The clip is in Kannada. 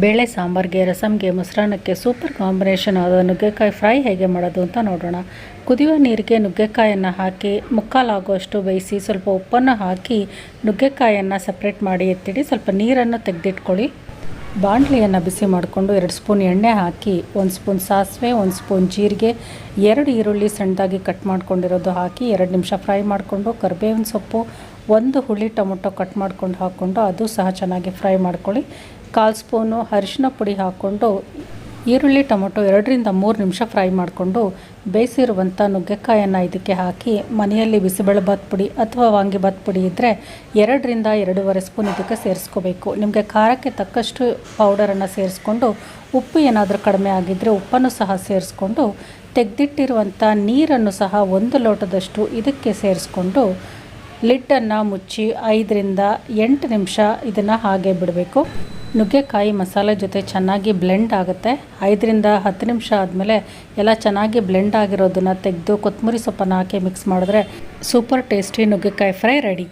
ಬೇಳೆ ಸಾಂಬಾರಿಗೆ ರಸಮ್ಗೆ ಮೊಸರನ್ನಕ್ಕೆ ಸೂಪರ್ ಕಾಂಬಿನೇಷನ್ ಆದ ನುಗ್ಗೆಕಾಯಿ ಫ್ರೈ ಹೇಗೆ ಮಾಡೋದು ಅಂತ ನೋಡೋಣ. ಕುದಿಯುವ ನೀರಿಗೆ ನುಗ್ಗೆಕಾಯನ್ನು ಹಾಕಿ, ಮುಕ್ಕಾಲಾಗುವಷ್ಟು ಬೇಯಿಸಿ ಸ್ವಲ್ಪ ಉಪ್ಪನ್ನು ಹಾಕಿ ನುಗ್ಗೆಕಾಯನ್ನು ಸಪ್ರೇಟ್ ಮಾಡಿ ಎತ್ತಿಡಿ, ಸ್ವಲ್ಪ ನೀರನ್ನು ತೆಗೆದಿಟ್ಕೊಳ್ಳಿ. ಬಾಣಲಿಯನ್ನು ಬಿಸಿ ಮಾಡಿಕೊಂಡು ಎರಡು ಸ್ಪೂನ್ ಎಣ್ಣೆ ಹಾಕಿ, ಒಂದು ಸ್ಪೂನ್ ಸಾಸಿವೆ, ಒಂದು ಸ್ಪೂನ್ ಜೀರಿಗೆ, ಎರಡು ಈರುಳ್ಳಿ ಸಣ್ಣದಾಗಿ ಕಟ್ ಮಾಡ್ಕೊಂಡಿರೋದು ಹಾಕಿ, ಎರಡು ನಿಮಿಷ ಫ್ರೈ ಮಾಡಿಕೊಂಡು ಕರಿಬೇವಿನ ಸೊಪ್ಪು, ಒಂದು ಹುಳಿ ಟೊಮೊಟೊ ಕಟ್ ಮಾಡ್ಕೊಂಡು ಹಾಕ್ಕೊಂಡು ಅದು ಸಹ ಚೆನ್ನಾಗಿ ಫ್ರೈ ಮಾಡ್ಕೊಳ್ಳಿ. ಕಾಲು ಸ್ಪೂನು ಅರಿಶಿನ ಪುಡಿ ಹಾಕ್ಕೊಂಡು ಈರುಳ್ಳಿ ಟೊಮೊಟೊ ಎರಡರಿಂದ ಮೂರು ನಿಮಿಷ ಫ್ರೈ ಮಾಡಿಕೊಂಡು ಬೇಯಿಸಿರುವಂಥ ನುಗ್ಗೆಕಾಯನ್ನು ಇದಕ್ಕೆ ಹಾಕಿ ಮನೆಯಲ್ಲಿ ಬಿಸಿಬೇಳೆಭಾತ್ ಪುಡಿ ಅಥವಾ ವಾಂಗಿಭಾತ್ ಪುಡಿ ಇದ್ದರೆ ಎರಡರಿಂದ ಎರಡೂವರೆ ಸ್ಪೂನ್ ಇದಕ್ಕೆ ಸೇರಿಸ್ಕೋಬೇಕು. ನಿಮಗೆ ಖಾರಕ್ಕೆ ತಕ್ಕಷ್ಟು ಪೌಡರನ್ನು ಸೇರಿಸ್ಕೊಂಡು ಉಪ್ಪು ಏನಾದರೂ ಕಡಿಮೆ ಆಗಿದ್ದರೆ ಉಪ್ಪನ್ನು ಸಹ ಸೇರಿಸ್ಕೊಂಡು ತೆಗೆದಿಟ್ಟಿರುವಂಥ ನೀರನ್ನು ಸಹ ಒಂದು ಲೋಟದಷ್ಟು ಇದಕ್ಕೆ ಸೇರಿಸ್ಕೊಂಡು ಲಿಡ್ಡನ್ನು ಮುಚ್ಚಿ ಐದರಿಂದ ಎಂಟು ನಿಮಿಷ ಇದನ್ನು ಹಾಗೆ ಬಿಡಬೇಕು. ನುಗ್ಗೆಕಾಯಿ ಮಸಾಲೆ ಜೊತೆ ಚೆನ್ನಾಗಿ ಬ್ಲೆಂಡ್ ಆಗುತ್ತೆ. ಐದರಿಂದ ಹತ್ತು ನಿಮಿಷ ಆದಮೇಲೆ ಎಲ್ಲ ಚೆನ್ನಾಗಿ ಬ್ಲೆಂಡ್ ಆಗಿರೋದನ್ನು ತೆಗೆದು ಕೊತ್ತಂಬರಿ ಸೊಪ್ಪನ್ನು ಹಾಕಿ ಮಿಕ್ಸ್ ಮಾಡಿದ್ರೆ ಸೂಪರ್ ಟೇಸ್ಟಿ ನುಗ್ಗೆಕಾಯಿ ಫ್ರೈ ರೆಡಿ